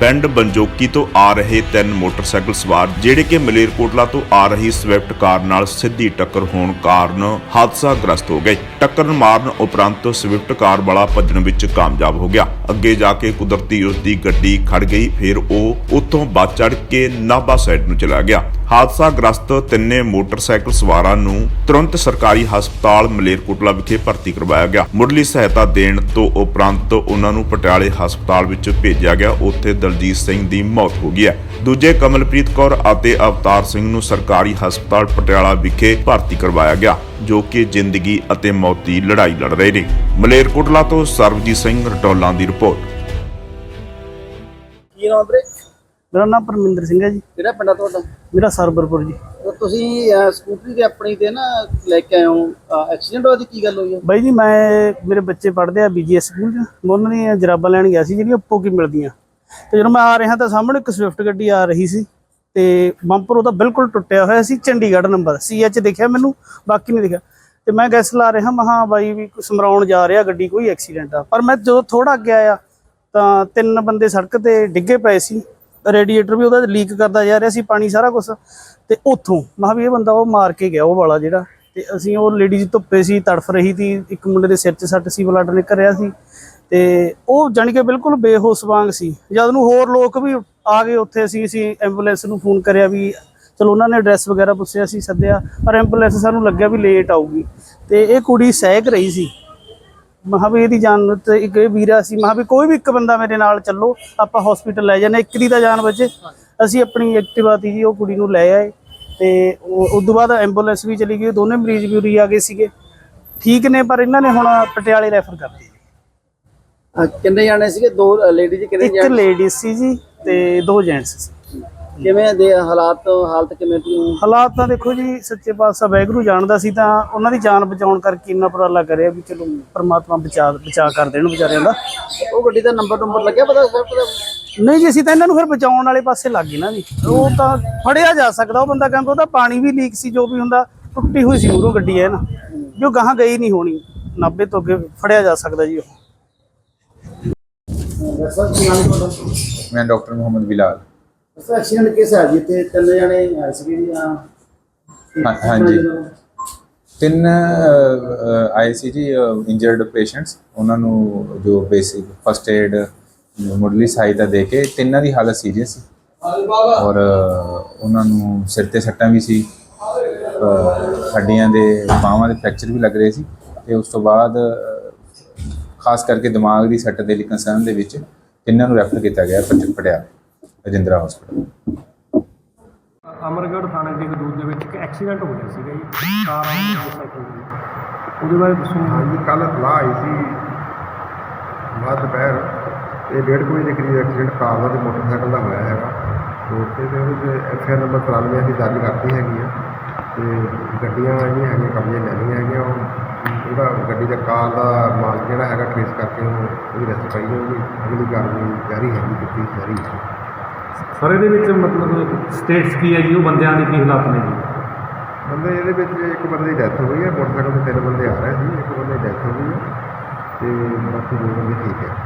ਪਿੰਡ ਬੰਜੋਕੀ ਤੋਂ ਆ ਰਹੇ ਤਿੰਨ ਮੋਟਰਸਾਈਕਲ ਸਵਾਰ, ਜਿਹੜੇ ਕਿ ਮਲੇਰਕੋਟਲਾ ਤੋਂ ਆ ਰਹੀ ਸਵਿਫਟ ਕਾਰ ਨਾਲ ਸਿੱਧੀ ਟੱਕਰ ਹੋਣ ਕਾਰਨ ਹਾਦਸਾ ਗ੍ਰਸਤ ਹੋ ਗਏ। ਟੱਕਰ ਮਾਰਨ ਉਪਰੰਤ ਸਵਿਫਟ ਕਾਰ ਵਾਲਾ ਭੱਜਣ ਵਿੱਚ ਕਾਮਯਾਬ ਹੋ ਗਿਆ। ਅੱਗੇ ਜਾ ਕੇ ਕੁਦਰਤੀ ਉਸ ਦੀ ਗੱਡੀ ਖੜ ਗਈ, ਫਿਰ ਉਹ ਉੱਥੋਂ ਬਚ ਚੜ ਕੇ ਨਾਭਾ ਸਾਈਡ ਨੂੰ ਚਲਾ ਗਿਆ। ਹਾਦਸਾਗ੍ਰਸਤ ਤਿੰਨੇ ਮੋਟਰਸਾਈਕਲ ਸਵਾਰਾਂ ਨੂੰ ਤੁਰੰਤ ਸਰਕਾਰੀ ਹਸਪਤਾਲ ਮਲੇਰਕੋਟਲਾ ਵਿਖੇ ਭਰਤੀ ਕਰਵਾਇਆ ਗਿਆ। ਮੁੱਢਲੀ ਸਹਾਇਤਾ ਦੇਣ ਤੋਂ ਉਪਰੰਤ ਉਹਨਾਂ ਨੂੰ ਪਟਿਆਲੇ ਹਸਪਤਾਲ ਵਿੱਚ ਭੇਜਿਆ ਗਿਆ। ਉੱਥੇ ਦਲਜੀਤ ਸਿੰਘ ਦੀ ਮੌਤ ਹੋ ਗਈ ਹੈ। ਦੂਜੇ ਕਮਲਪ੍ਰੀਤ ਕੌਰ ਅਤੇ ਅਵਤਾਰ ਸਿੰਘ ਨੂੰ ਸਰਕਾਰੀ ਹਸਪਤਾਲ ਪਟਿਆਲਾ ਵਿਖੇ ਭਰਤੀ ਕਰਵਾਇਆ ਗਿਆ, ਜੋ ਕਿ ਜ਼ਿੰਦਗੀ ਅਤੇ ਮੌਤ ਦੀ ਲੜਾਈ ਲੜ ਰਹੇ ਨੇ। ਮਲੇਰਕੋਟਲਾ ਤੋਂ ਸਰਬਜੀਤ ਸਿੰਘ ਰਟੋਲਾਂ ਦੀ ਰਿਪੋਰਟ। ਕੀ ਨਾਮ ਵੀਰੇ? ਮੇਰਾ ਨਾਮ ਪਰਮਿੰਦਰ ਸਿੰਘ ਹੈ ਜੀ। ਕਿਹੜਾ ਪਿੰਡ ਆ ਤੁਹਾਡਾ? ਮੇਰਾ ਸਰਬਰਪੁਰ ਜੀ। ਉਹ ਤੁਸੀਂ ਅਹ, ਸਕੂਟਰੀ ਤੇ ਆਪਣੀ ਤੇ ਨਾ ਲੈ ਕੇ ਆਏ ਹੋ। ਐਕਸੀਡੈਂਟ ਹੋਇਆ ਦੀ ਕੀ ਗੱਲ ਹੋਈ ਹੈ? ਬਾਈ ਜੀ ਮੈਂ ਮੇਰੇ ਬੱਚੇ ਪੜ੍ਹਦੇ ਆ ਬੀਜੀਐਸ ਸਕੂਲ 'ਚ। ਮੈਂ ਉਹਨਾਂ ਦੀਆਂ ਜਰਾਬਾਂ ਲੈਣ ਗਿਆ ਸੀ ਜਿਹੜੀਆਂ ਉੱਪੋ ਕੀ ਮਿਲਦੀਆਂ। ਤੇ ਜਦੋਂ ਮੈਂ ਆ ਰਿਹਾ ਤਾਂ ਸਾਹਮਣੇ ਇੱਕ ਸਵਿਫਟ ਗੱਡੀ ਆ ਰਹੀ ਸੀ। ਤੇ ਬੰਪਰ ਉਹਦਾ ਬਿਲਕੁਲ ਟੁੱਟਿਆ ਹੋਇਆ ਸੀ ਚੰਡੀਗੜ੍ਹ ਨੰਬਰ। ਸੀਐਚ ਦਿਖਿਆ ਮੈਨੂੰ ਬਾਕੀ ਨਹੀਂ ਦਿਖਿਆ। ਤੇ ਮੈਂ ਗੈਸ ਲਾ ਰਿਹਾ ਮਹਾ ਬਾਈ ਵੀ ਕੋਈ ਸਮਰਾਉਣ ਜਾ ਰਿਹਾ ਗੱਡੀ ਕੋਈ ਐਕਸੀਡੈਂਟ ਆ। ਪਰ ਮੈਂ ਜਦੋਂ ਥੋੜਾ ਅੱਗੇ ਆਇਆ ਤਾਂ ਤਿੰਨ ਬੰਦੇ ਸੜਕ ਤੇ ਡਿੱਗੇ ਪਏ ਸੀ। ਰੇਡੀਏਟਰ ਵੀ ਉਹਦਾ ਲੀਕ ਕਰਦਾ ਜਾ ਰਿਹਾ ਸੀ, ਪਾਣੀ ਸਾਰਾ ਕੁਝ ਤੇ ਉੱਥੋਂ ਮਹਾ ਵੀ ਇਹ ਬੰਦਾ ਉਹ ਮਾਰ ਕੇ ਗਿਆ, ਉਹ ਵਾਲਾ ਜਿਹੜਾ। ਤੇ ਅਸੀਂ ਉਹ ਲੇਡੀਜ਼ ਧੁੱਪੇ ਸੀ, ਤੜਫ ਰਹੀ ਸੀ, ਇੱਕ ਮੁੰਡੇ ਦੇ ਸਿਰ 'ਚ ਸੱਟ ਸੀ ਬਲੱਡ ਨਿਕਲ ਰਿਹਾ ਸੀ। ਤੇ ਉਹ ਜਾਣੀ ਕਿ ਬਿਲਕੁਲ ਬੇਹੋਸ਼ ਵਾਂਗ ਸੀ। ਜਦ ਨੂੰ ਹੋਰ ਲੋਕ ਵੀ ਆ ਗਏ ਉੱਥੇ, ਅਸੀਂ ਅਸੀਂ ਐਂਬੂਲੈਂਸ ਨੂੰ ਫੋਨ ਕਰਿਆ ਵੀ, ਚਲੋ ਉਹਨਾਂ ਨੇ ਐਡਰੈਸ ਵਗੈਰਾ ਪੁੱਛਿਆ ਸੀ ਸੱਦਿਆ। ਪਰ ਐਂਬੂਲੈਂਸ ਸਾਨੂੰ ਲੱਗਿਆ ਵੀ ਲੇਟ ਆਊਗੀ। ਤੇ ਇਹ ਕੁੜੀ ਸਹਿਕ ਰਹੀ ਸੀ। ਮਹਾ ਵੀ ਇਹਦੀ ਜਾਨ ਨੂੰ ਤੇ ਇੱਕ ਇਹ ਵੀਰਾ ਸੀ ਮਹਾ ਵੀ ਕੋਈ ਵੀ ਇੱਕ ਬੰਦਾ ਮੇਰੇ ਨਾਲ ਚੱਲੋ ਆਪਾਂ ਹਸਪੀਟਲ ਲੈ ਜਾਂਦੇ ਇੱਕ ਦੀ ਤਾਂ ਜਾਨ ਬਚੇ। ਅਸੀਂ ਆਪਣੀ ਐਕਟਿਵਾ ਤੀ ਜੀ ਉਹ ਕੁੜੀ ਨੂੰ ਲੈ ਆਏ ਤੇ ਉਸ ਤੋਂ ਬਾਅਦ ਐਂਬੂਲੈਂਸ ਵੀ ਚਲੀ ਗਈ ਦੋਨੇ ਮਰੀਜ਼ ਵੀ ਉਰੀ ਆ ਗਏ ਸੀਗੇ। ਠੀਕ ਨੇ ਪਰ ਇਹਨਾਂ ਨੇ ਹੁਣ ਪਟਿਆਲੇ ਰੈਫਰ ਕਰ ਦਿੱਤੀ। ਅਹ, ਕਿੰਨੇ ਜਾਣੇ ਸੀਗੇ? ਦੋ ਲੇਡੀਜ਼ ਕਿੰਨੇ ਇੱਕ ਜਾਣੇ ਲੇਡੀ ਸੀ ਜੀ ਤੇ ਦੋ ਜੈਂਟਸ ਸੀ। ਕਿਵੇਂ ਦੇ ਹਾਲਾਤ ਹਾਲਤ ਕਿਵੇਂ ਦੀ ਹਾਲਾਤ ਤਾਂ ਦੇਖੋ ਜੀ ਸੱਚੇ ਪਾਤਸ਼ਾਹ ਵਾਹਿਗੁਰੂ ਜਾਣਦਾ ਸੀ ਤਾਂ ਉਹਨਾਂ ਦੀ ਜਾਨ ਬਚਾਉਣ ਕਰਕੇ ਇੰਨਾ ਉਪਰਾਲਾ ਕਰਿਆ ਵੀ ਚਲੋ ਪਰਮਾਤਮਾ ਬਚਾ ਬਚਾ ਕਰ ਦੇਣ ਵਿਚਾਰਿਆਂ ਦਾ। ਉਹ ਗੱਡੀ ਦਾ ਨੰਬਰ ਨੰਬਰ ਲੱਗਿਆ ਪਤਾ ਦਾ ਨਹੀਂ ਜੀ ਅਸੀਂ ਤਾਂ ਇਹਨਾਂ ਨੂੰ ਫਿਰ ਬਚਾਉਣ ਵਾਲੇ ਪਾਸੇ ਲੱਗ ਗਏ ਨਾ ਜੀ। ਉਹ ਤਾਂ ਫੜਿਆ ਜਾ ਸਕਦਾ ਉਹ ਬੰਦਾ ਕਹਿੰਦਾ ਉਹਦਾ ਪਾਣੀ ਵੀ ਲੀਕ ਸੀ ਜੋ ਵੀ ਹੁੰਦਾ ਟੁੱਟੀ ਹੋਈ ਸੀ ਮੂਰੋਂ ਗੱਡੀ ਹੈ ਨਾ ਜੋ ਗਾਹਾਂ ਗਈ ਨਹੀਂ ਹੋਣੀ 90 ਤੋਂ ਅੱਗੇ ਫੜਿਆ ਜਾ ਸਕਦਾ ਜੀ ਉਹ। ਸਰ ਮੈਂ doctor Muhammad Bilal. Sir accident ਕਿਸ ਹੈ ਜੀ ਤੇ ਤਿੰਨ ਜਾਣੇ ਆਏ ਸੀਗੇ ਜੀ ਆ ਹਾਂ- ਹਾਂਜੀ। ਤਿੰਨ ਆਏ ਸੀ ਜੀ ਇੰਜਰਡ ਪੇਸ਼ੈਂਟਸ ਉਹਨਾਂ ਨੂੰ ਜੋ ਬੇਸਿਕ ਫਸਟ ਏਡ ਮੁੱਢਲੀ ਸਹਾਇਤਾ ਦੇ ਕੇ ਤਿੰਨਾਂ ਦੀ ਹਾਲਤ ਸੀਰੀਅਸ ਸੀ। ਔਰ ਅਹ, ਉਹਨਾਂ ਨੂੰ ਸਿਰ ਤੇ ਸੱਟਾਂ ਵੀ ਸੀ। ਅਹ, ਹੱਡੀਆਂ ਦੇ ਬਾਹਾਂ ਦੇ ਫ੍ਰੈਕਚਰ ਵੀ ਲੱਗ ਰਹੇ ਸੀ। ਤੇ ਉਸ ਤੋਂ ਬਾਅਦ ਅਹ, ਖਾਸ ਕਰਕੇ ਦਿਮਾਗ ਦੀ ਸੱਟ ਦੇ ਲਈ ਕੰਸਰਨ ਦੇ ਵਿੱਚ ਤਿੰਨਾਂ ਨੂੰ ਰੈਫਰ ਕੀਤਾ ਗਿਆ ਪਟ- ਪਟਿਆਲਾ। ਰਜਿੰਦਰਾ ਹਸਪੀਟਲ ਅਮਰਗੜ੍ਹ ਥਾਣੇ ਦੀ ਹਦੂਦ ਦੇ ਵਿੱਚ ਇੱਕ ਐਕਸੀਡੈਂਟ ਹੋ ਗਿਆ ਸੀਗਾ ਜੀ। ਕਾਰ ਆ ਮੋਟਰਸਾਈਕਲ ਦੀ ਉਹਦੇ ਬਾਰੇ ਦੱਸੋ ਹਾਂਜੀ ਕੱਲ ਇਤਲਾਹ ਆਈ ਸੀ। ਬਾਅਦ ਦੁਪਹਿਰ ਤੇ ਡੇਢ ਕੁ ਵਜੇ ਦੇ ਕਰੀਬ ਐਕਸੀਡੈਂਟ ਕਾਰ ਦਾ ਤੇ ਮੋਟਰਸਾਈਕਲ ਦਾ ਹੋਇਆ ਹੈਗਾ। ਤੇ ਤੇ ਉਹਦੇ ਐਫ ਆਰ ਨੰਬਰ 93 ਅਸੀਂ ਦਰਜ ਕਰਤੀ ਹੈਗੀ ਆ। ਤੇ ਗੱਡੀਆਂ ਜਿਹੜੀਆਂ ਹੈਗੀਆਂ ਕਬਜ਼ੇ ਲੈ ਲਈਆਂ ਹੈਗੀਆਂ। ਉਹ ਉਹਦਾ ਗੱਡੀ ਦਾ ਕਾਰ ਦਾ ਮਾਲਕ ਜਿਹੜਾ ਹੈਗਾ ਟ੍ਰੇਸ ਕਰਕੇ ਉਹਨੂੰ ਉਹਦੀ ਰੈਸਟ ਪਾਈ ਹੋਊਗੀ ਅਗਲੀ ਕਾਰਵਾਈ ਜਾਰੀ ਹੈਗੀ ਕੀਤੀ ਜਾਰੀ ਹੈ। ਸਰ, ਇਹਦੇ ਵਿੱਚ ਮਤਲਬ ਸਟੇਟਸ ਕੀ ਹੈ ਜੀ? ਉਹ ਬੰਦਿਆਂ ਦੀ ਕੀ ਹਾਲਾਤ ਨੇ ਜੀ? ਬੰਦੇ ਇਹਦੇ ਵਿੱਚ ਇੱਕ ਬੰਦੇ ਦੀ ਡੈਥ ਹੋਈ ਹੈ। ਮੋਟਰਸਾਈਕਲ ਤੇ ਤਿੰਨ ਬੰਦੇ ਆ ਰਹੇ ਸੀ। ਇੱਕ ਬੰਦੇ ਦੀ ਡੈਥ ਹੋ ਗਈ ਹੈ। ਤੇ ਬਾਕੀ ਦੋ ਬੰਦੇ ਠੀਕ ਹੈ।